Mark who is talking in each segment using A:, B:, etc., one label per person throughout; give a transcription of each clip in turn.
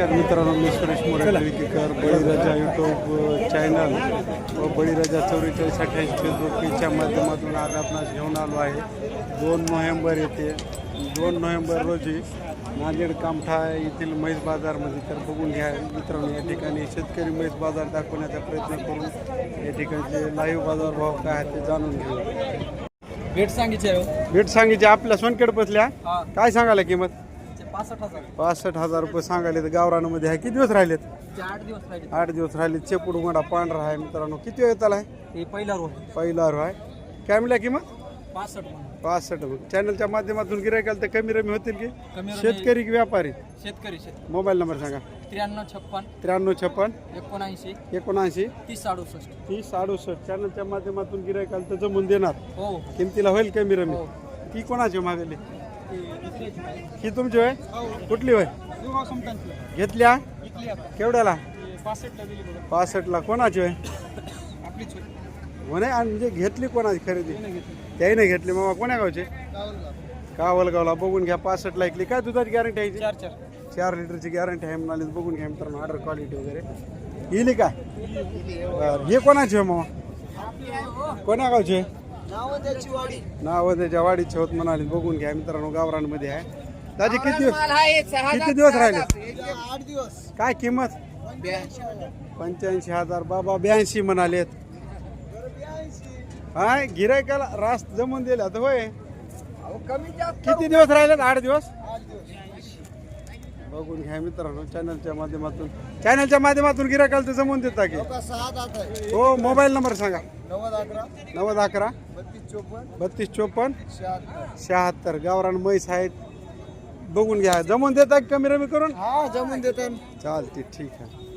A: नमस्कार मित्रांनो मी सुरेश मोरे विकेकर बळीराजा YouTube channel व बळीराजा चौवेचाळीस अठ्ठावीस फेसबुकच्या माध्यमातून आज आपणास घेऊन आलो आहे. दोन नोव्हेंबर येते. दोन नोव्हेंबर रोजी नांदेड कामठा येथील म्हैस बाजारमध्ये तर बघून घ्या मित्रांनो या ठिकाणी शेतकरी म्हैस बाजार दाखवण्याचा प्रयत्न करून या ठिकाणचे लाईव्ह बाजार भाव काय आहेत ते जाणून घेऊ.
B: भेट सांगितले हो.
A: भेट सांगितली आपल्या सोनखेड बसल्या काय सांगायला किंमत?
B: पासष्ट हजार.
A: पासष्ट हजार रुपये सांगायले तर गावरानामध्ये आहे. किती दिवस राहिलेत?
B: ते आठ दिवस राहिले.
A: आठ दिवस राहिले चेपूड पांढरा आहे मित्रांनो. किती वेळ आहे?
B: ते पहिला रोड
A: पहिला रो आहे. काय म्हणल्या किंमत?
B: पासष्ट म्हणून.
A: पासष्ट. चॅनलच्या माध्यमातून गिरायकाल तर कमी रमी होतील की?
B: कमी रमी-
A: शेतकरी की व्यापारी?
B: शेतकरी शेतकरी.
A: मोबाईल नंबर सांगा.
B: त्र्याण्णव छप्पन.
A: त्र्याण्णव छप्पन.
B: एकोणऐंशी.
A: एकोणऐंशी.
B: तीस अडुसष्ट.
A: तीस अडुसष्ट. चॅनलच्या माध्यमातून गिरायकाल तर जमून देणार.
B: हो.
A: किमतीला होईल कमी रमी?
B: हो.
A: ती कोणाची मागली
B: आहे.
A: ही तुमची होय? कुठली होय. घेतल्या. केवढ्याला?
B: पासष्टला.
A: पासष्टला कोणाची होय. म्हणे आणि म्हणजे घेतली कोणाची खरेदी. त्याही घेतली. मामा कोण्या गावचे?
B: गावाला.
A: कावलगावला. बघून घ्या पासष्ट ऐकली. काय दुधाची गॅरंटी आहे
B: चार
A: लिटरची गॅरंटी आहे म्हणाली. बघून घ्या मित्रांनो ऑर्डर क्वालिटी वगैरे. येईल का? बरं. हे कोणाचे आहे मामा? कोण्या गावचे
B: नाव
A: त्याच्या वाडीचे होत म्हणाले. बघून घ्या मित्रांनो गावरांमध्ये आहे. दाजी किती दिवस किती दिवस राहिले?
B: आठ दिवस.
A: काय किंमत? पंच्याऐंशी हजार. बाबा ब्याऐंशी म्हणालेत. हाय गिरायकाला रास जमून दिला तर होय. किती दिवस राहिलेत? आठ दिवस? बघून घ्या मित्रांनो चॅनलच्या माध्यमातून. चॅनलच्या माध्यमातून गिरायकाला तर जमून देता की.
B: आहे.
A: हो मोबाईल नंबर सांगा.
B: नव्वद अकरा
A: नव्वद अकरा.
B: बत्तीस चोपन्न
A: बत्तीस चोपन्न.
B: शहात्तर.
A: शहात्तर. गावरान म्हैस आहेत. बघून घ्या. जमून देता कमी रमी करून?
B: हा जमून देतात
A: चालते ठीक आहे.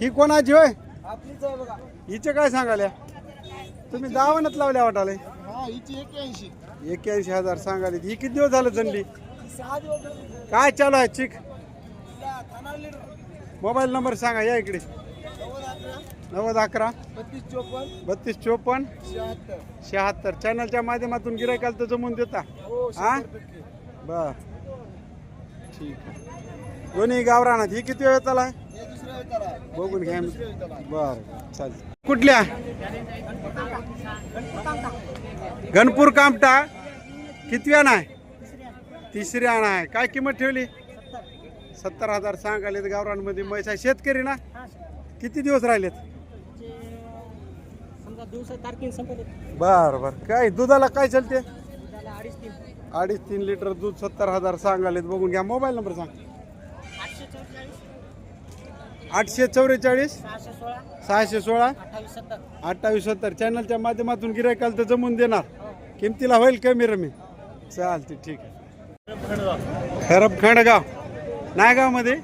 A: ही कोणाची होय?
B: आपलीच आहे बघा.
A: हिचे काय सांगाल्या? तुम्ही दावणच लावल्या वाटाले.
B: हा हिची एक्क्याऐंशी.
A: एक्क्याऐंशी हजार सांगाले ही किती दिवस झालं जनली
B: सहा दिवस झाले.
A: काय चालू आहे चिक?
B: तिला थाना लीडर
A: मोबाईल नंबर सांगा या इकडे.
B: नव्वद अकरा. बत्तीस चोपन्न.
A: बत्तीस चोपन्न.
B: शहात्तर.
A: शहात्तर. चॅनलच्या माध्यमातून गिरायकाल तर जमून देता.
B: हो
A: हा? बर. ठीक आहे. दोन्ही गावरानात ही किती वेळ चाला
B: हे दुसऱ्या वेताला आहे.
A: बघून घ्या.
B: आहे.
A: बर चालते कुठल्या? गणपूर कामटा. कितव्या नाही तिसऱ्या नाही काय किंमत ठेवली? सत्तर. हजार सांगाले गावरांमध्ये म्हैस आहे. शेतकरी ना? किती दिवस राहिलेत? बर बर. काय दुधाला काय चालते?
B: त्याला अडीच तीन.
A: लिटर दूध सत्तर हजार सांगालेत. बघून घ्या. मोबाईल नंबर सांग.
B: आठशे चौवेचाळीस. सहाशे सोळा. अठ्ठावीस सत्तर.
A: चॅनलच्या माध्यमातून गिरायकाल तर जमून देणार. किमतीला होईल कमी रमी चालते ठीक आहे. खरब खंडगाव. नायगावमध्ये?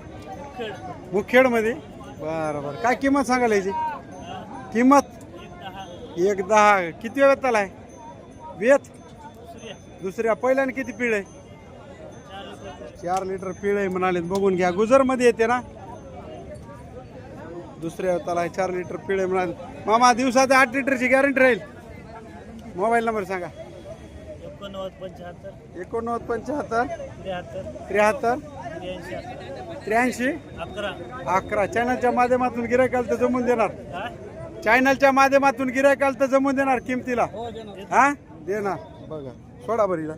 A: मुखेडमध्ये? बरं बरं. काय किंमत सांगायला याची किंमत? एक दहा. किती वेळ आलाय? वेत? दुसऱ्या. पहिल्याने किती पिळ आहे? चार लिटर पिळ आहे म्हणाले. बघून घ्या. गुजरमध्ये येते ना? दुसऱ्या त्याला चार लिटर पिळे म्हणाले. मामा दिवसात आठ लिटरची गॅरंटी राहील. मोबाईल नंबर सांगा.
B: एकोणनव्वद पंच्याहत्तर त्र्याहत्तर. त्र्याऐंशी अकरा.
A: अकरा. चॅनलच्या माध्यमातून गिरायकाल तर जमून देणार. चॅनलच्या माध्यमातून गिरायकाल तर जमून देणार किमतीला.
B: हो देणार.
A: हा? देणार बघा. सोडा बरीला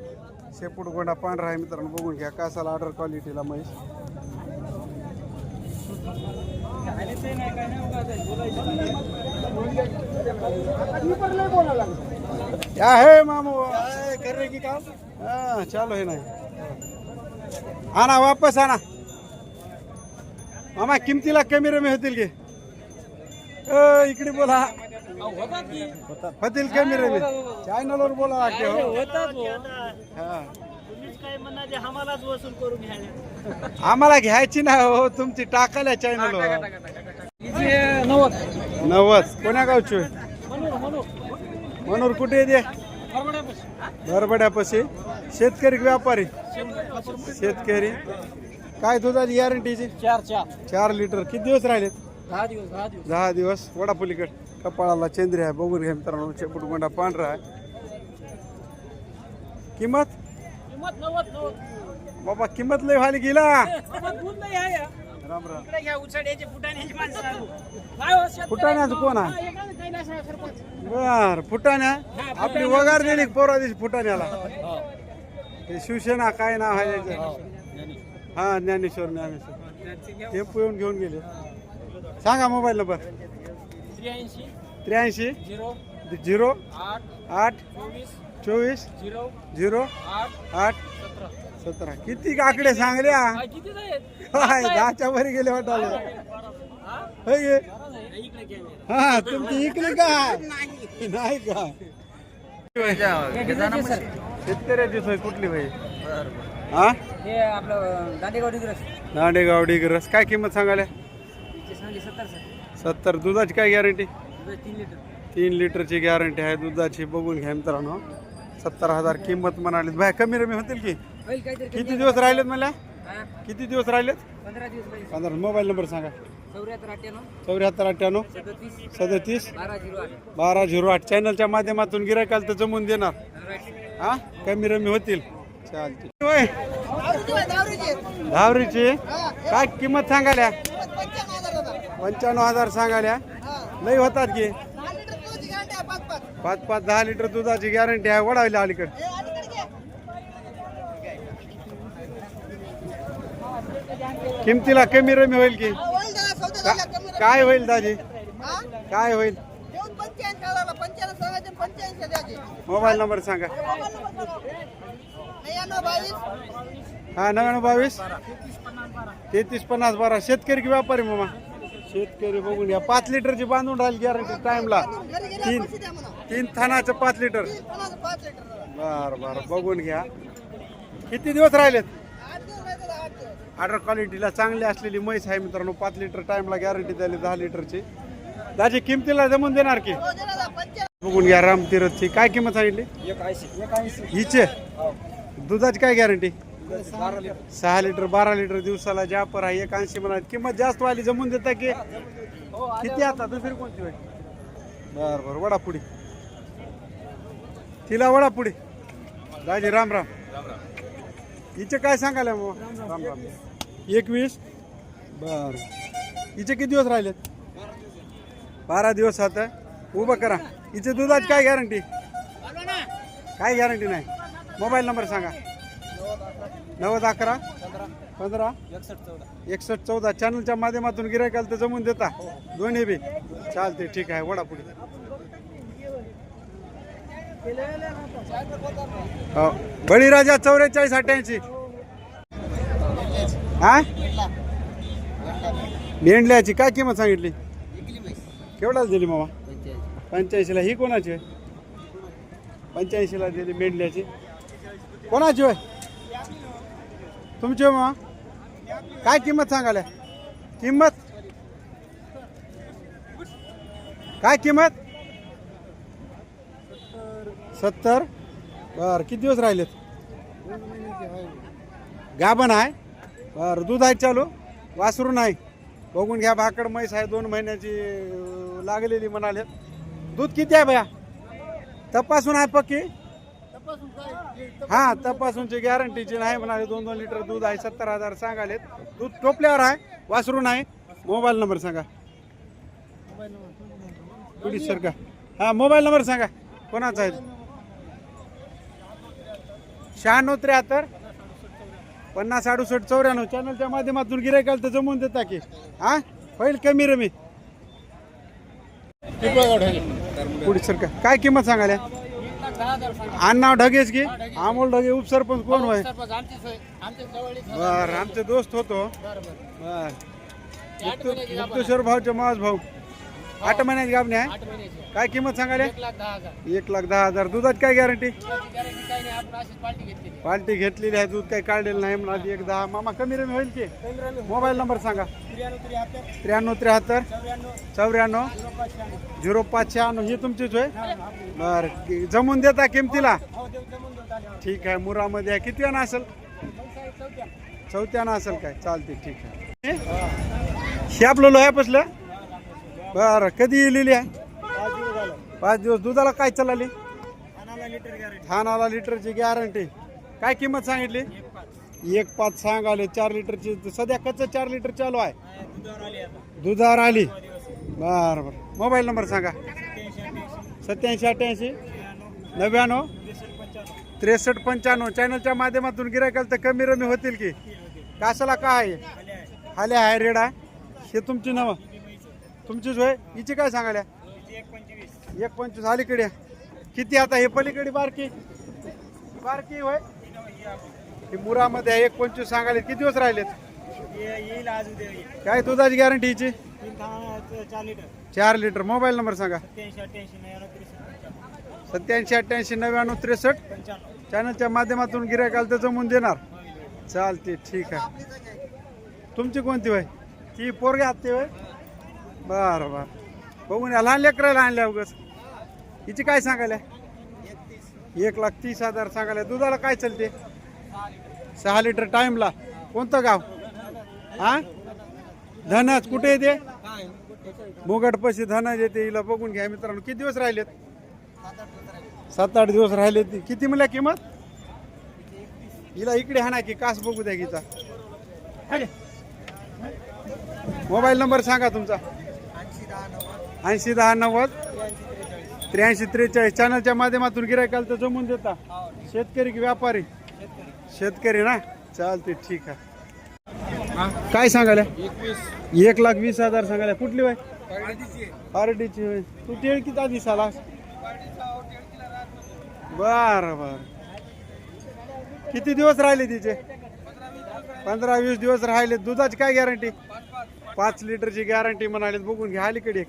A: शेपूट गोंडा पांढरा आहे मित्रांनो बघून घ्या कासाला ऑर्डर क्वालिटीला म्हैस क्या है मामू
B: कर रहे की काम?
A: हा चालू आहे नाही आणा वापस आणा. मामा किमतीला कमी रमी होतील की? इकडे बोला. होतील कमी रमी चॅनलवर बोला लागते हो. आम्हाला घ्यायची ना हो तुमची टाकायला चॅनलवर
B: नव्वद
A: नव्वद. कोण्या गावची? मनोर कुठे येते बरबड्यापाशी. शेतकरी की व्यापारी? शेतकरी. काय दुधाची गॅरंटीची
B: चार चार.
A: चार लिटर किती दिवस राहिलेत?
B: दहा दिवस दहा दिवस.
A: दहा दिवस वडापलीकड. कपाळाला चेंद्री आहे बघून घ्या मित्रांनो शेपूट गोंडा पांढरा आहे. किंमत?
B: किंमत नव्वद नव्वद.
A: बाबा किंमत लय व्हायला गेला. राम राम.
B: फुटाण्याची हो, शेतकरी?
A: फुटाण्याचं कोण आहे?
B: हा, हे.
A: बर फुटाण्या? आपली वगार दिली पोरा दिवशी फुटाण्याला. ते शिवसेना काय नाव आहे? हा ज्ञानेश्वर. ज्ञानेश्वर टेम्पो येऊन घेऊन गेले. सांगा मोबाईल नंबर.
B: त्र्याऐंशी.
A: त्र्याऐंशी.
B: झिरो.
A: झिरो.
B: आठ.
A: आठ.
B: चोवीस.
A: चोवीस.
B: झिरो.
A: झिरो.
B: आठ.
A: आठ.
B: सतरा.
A: सतरा. किती आकडे सांगल्या
B: काय किती आहेत
A: काय दहाच्या वरी गेले वाटाले
B: हा?
A: हा तुमची इकडे काय नाही का? शेतकऱ्याची सोय कुठली भाई हा?
B: हे आपलं दांडेगाव डिग्रस.
A: दांडेगाव डिग्रस. काय किंमत सांगायला?
B: सत्तर सर.
A: सत्तर. दुधाची काय गॅरंटी
B: तीन लिटर.
A: तीन लिटरची गॅरंटी आहे. दुधाची बघून घ्या मित्रांनो. सत्तर हजार किंमत म्हणाली. बाय कमी रमी होतील की?
B: होईल काहीतरी
A: किती दिवस राहिलेत मला
B: हा,
A: किती दिवस राहिलेत?
B: पंधरा दिवस पाहिजे
A: पंधरा. मोबाईल नंबर सांगा.
B: चौऱ्याहत्तर अठ्ठ्याण्णव.
A: चौऱ्याहत्तर अठ्ठ्याण्णव.
B: सदतीस.
A: सदतीस.
B: बारा झिरो आठ.
A: बारा झिरो आठ. चॅनलच्या माध्यमातून गिरायकाल तर जमून देणार. हा? कमी रमी होतील. चालते होय धावरीची काय किंमत सांगाल्या पंच्याण्णव हजार सांगाल्या लई होतात की. पाच पाच दहा लिटर दुधाची गॅरंटी आहे वडावली अलीकडे. किमतीला कमी रमी होईल की काय होईल दाजी? काय होईल? मोबाईल नंबर सांगा. हा नव्याण्णव बावीस. तेहतीस पन्नास बारा. शेतकरी की व्यापारी मामा? शेतकरी बघून घ्या पाच लिटरची बांधून राहील गॅरंटी टाइमला तीन तीन थानाचं पाच लिटर. बर बर. बघून घ्या. किती दिवस राहिलेत? ऑर्डर क्वालिटीला चांगली असलेली म्हैस आहे मित्रांनो. पाच लिटर टाइमला गॅरंटी द्याली दहा लिटरची. दाजी किमतीला जमून देणार की? बघून घ्या रामतीरथची. काय किंमत सांगितली? हिचे. दुधाची काय गॅरंटी सहा लिटर बारा लिटर दिवसाला ज्या पर आहे एक ऐंशी म्हणा किंमत जास्त वाली जमून देता की किती आता? दुसरी कोणती होय बर बर वडापुडी. तिला वडापुडी. पुढे दाजी राम राम. हिचे काय सांगायला मग? राम राम. एकवीस. बर. हिचे किती दिवस राहिलेत? बारा दिवस आता. उभं करा. हिचे दुधाची काय गॅरंटी काय गॅरंटी नाही. मोबाईल नंबर सांगा. नव्वद अकरा? पंधरा. एकसष्ट चौदा. चॅनलच्या माध्यमातून गिरायकाला तर जमून देता? दोन्ही बी? चालते ठीक आहे. वडा पुढे. हो. बळीराजा चौवेचाळीस अठ्ठ्याऐंशी. हा? मेंढल्याची काय किंमत सांगितली? केवढ्याला दिली मामा? पंच्याऐंशीला. ही कोणाची आहे पंच्याऐंशीला दिली मेंढल्याची. कोणाची होय? तुमचे मग काय किंमत सांगाल्या किंमत? काय किंमत? सत्तर. बर किती दिवस राहिलेत? गाभण आहे. बर दूध आहे चालू? वासरू नाही. बघून घ्या भाकड म्हैस आहे दोन महिन्याची लागलेली म्हणाले दूध किती आहे भया? तपासून आहे पक्की? हा तपासूनची गॅरंटीची नाही म्हणाले. दोन दोन लिटर दूध आहे सत्तर हजार सांगालेत. दूध टोपल्यावर आहे वासरू नाही. मोबाईल नंबर सांगा. पुढे सर का? हा मोबाईल नंबर सांगा. कोणाचा आहे? शहाण्णव त्र्याहत्तर पन्नास अडुसष्ट चौऱ्याण्णव. चॅनलच्या माध्यमातून गिरायकाल तर जमवून देता की. हा? होईल कमी रमी. पुढे सर का? काय किंमत सांगाल्या? आडनाव ढगेच की? अमोल ढगे उपसरपंच कोण होय? बर आमचे दोस्त होतो. बर मुक्ते- मुक्तेश्वर भाऊचे मावस भाऊ. आठ महिन्यात गाबणे आहे? काय किंमत सांगायला? एक लाख दहा हजार. दुधाची काय गॅरंटी पार्टी घेतलेली आहे. दूध काही काढलेलं नाही म्हणा एक दहा. मामा कमी रमी होईल की? मोबाईल नंबर सांगा. त्र्याण्णव त्र्याहत्तर. चौऱ्याण्णव. झिरो पाच शहाण्णव. ही तुमचीच होय? बर. जमून देता किमतीला? ठीक आहे. मुरामध्ये आहे. किती आणा असेल? चौथ्यानं असेल काय? चालते ठीक आहे. हे आपलं लोह्या बसलं बर कधी लिहिली आहे? पाच दिवस दुधाला काय चालली? ठाणाला लिटरची गॅरंटी काय किंमत सांगितली? एक पाच. सांगाले. चार लिटरची. सध्या कच्चं चार लिटर चालू आहे.
B: दुधावर आली
A: बरं बरं. मोबाईल नंबर सांगा.
B: सत्याऐंशी अठ्ठ्याऐंशी.
A: नव्याण्णव.
B: त्रेसष्ट पंच्याण्णव.
A: चॅनलच्या माध्यमातून गिरायकाल तर कमी रमी होतील की? कासाला काय आहे?
B: आले आहे
A: रेड. हे तुमची नावं? तुमचीच होय हिची काय सांगाल्या
B: तिची एक पंचवीस.
A: अलीकडे. किती आता? हे पलीकडे बारकी. बारकी होय? ही मुरामध्ये आहे. एक पंचवीस सांगाले किती दिवस राहिलेत? काय दुधाची गॅरंटी हिची?
B: चार लिटर.
A: मोबाईल नंबर सांगा.
B: सत्याऐंशी अठ्ठ्याऐंशी नव्याण्णव त्रेसष्ट.
A: चॅनलच्या माध्यमातून गिरायकाल तर जमून देणार. चालते ठीक आहे. तुमची कोणती वय ती पोरगे आत्ते वय बरं बरं. बघून या. लहान लेकरायला आणल्या उगस हिची काय सांगायला? एक लाख तीस हजार सांगायला. दुधाला काय चालते? सहा लिटर टाईमला. कोणतं गाव? हा धनच कुठे येते मुगटपशी धनच येते. हिला बघून घ्या मित्रांनो. किती दिवस राहिलेत? सात आठ दिवस राहिले किती म्हणल्या किंमत? हिला इकडे हा की कास बघू द्या गीता. मोबाईल नंबर सांगा तुमचा. ऐंशी दहा नव्वद त्र्याऐंशी त्रेचाळीस. चॅनलच्या माध्यमातून गिरायकाल तर जमून देता. शेतकरी की व्यापारी? शेतकरी ना? चालते ठीक आहे. काय सांगाल्या एक लाख वीस हजार सांगाल्या कुठली वय पारडीची होय. तू टेळ किती आधी साला. बर बर. किती दिवस राहिले तिचे? पंधरा वीस दिवस राहिले. दुधाची काय गॅरंटी पाच लिटरची गॅरंटी म्हणाले बघून घ्या अलीकडे एक.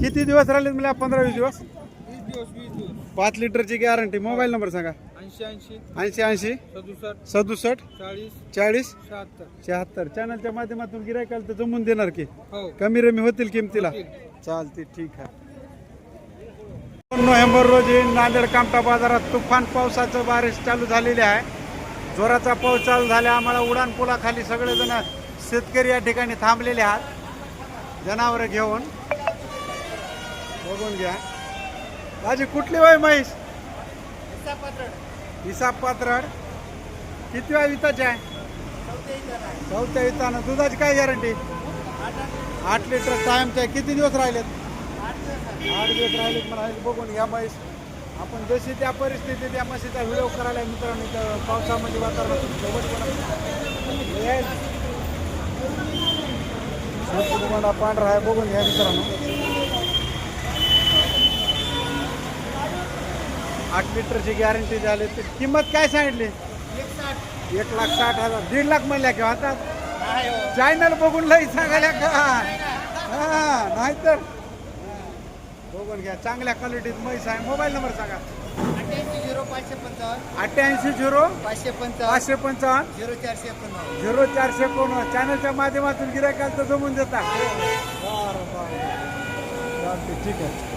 A: किती दिवस राहिले मला? पंधरा वीस दिवस?
B: वीस दिवस वीस दिवस.
A: पाच लिटरची गॅरंटी. मोबाईल नंबर सांगा.
B: ऐंशी ऐंशी.
A: ऐंशी ऐंशी.
B: सदुसष्ट.
A: सदुसष्ट.
B: चाळीस.
A: चाळीस.
B: शहात्तर.
A: शहात्तर. चॅनलच्या माध्यमातून गिरायकाल तर जमून देणार की.
B: हो.
A: कमी रमी होतील किमतीला. चालते ठीक आहे. दोन नोव्हेंबर रोजी नांदेड कामटा बाजारात तुफान पावसाचं बारिश चालू झालेली आहे. जोराचा पाऊस चालू झाल्या आम्हाला उडान पुलाखाली सगळेजण शेतकरी या ठिकाणी थांबलेले आहात. जनावरं घेऊन. बघून घ्या. माझी कुठली वय म्हैस? हिसाब पात्रड. किती वेळा विताची आहे? चौथ्या वितानं. दुधाची काय गॅरंटी? आठ लिटर टाइमच्या किती दिवस राहिलेत? आठ दिवस राहिलेत म्हणाले बघून घ्या म्हैस. आपण जशी त्या परिस्थितीत त्या म्हशीचा व्हिडिओ करायला मित्रांनो इथं पावसामध्ये वातावरण पांढरा आहे. बघून घ्या मित्रांनो. आठ लिटरची गॅरंटी झाली तर किंमत काय सांगितली? एक लाख साठ हजार. दीड लाख म्हणल्या किंवा आता? चॅनल बघून लई सांगायला का? हा नाहीतर? बघून घ्या. चांगल्या क्वालिटीत मैस आहे. मोबाईल नंबर सांगा.
B: अठ्ठ्याऐंशी झिरो पाचशे पंचावन्न.
A: अठ्ठ्याऐंशी झिरो
B: पाचशे पंचावन्न
A: पंचावन्न
B: झिरो चारशे एकोणनव्वद.
A: झिरो चारशे एकोण चॅनलच्या माध्यमातून गिरायकाल तर जमून देता. बरं बरं. ठीक आहे.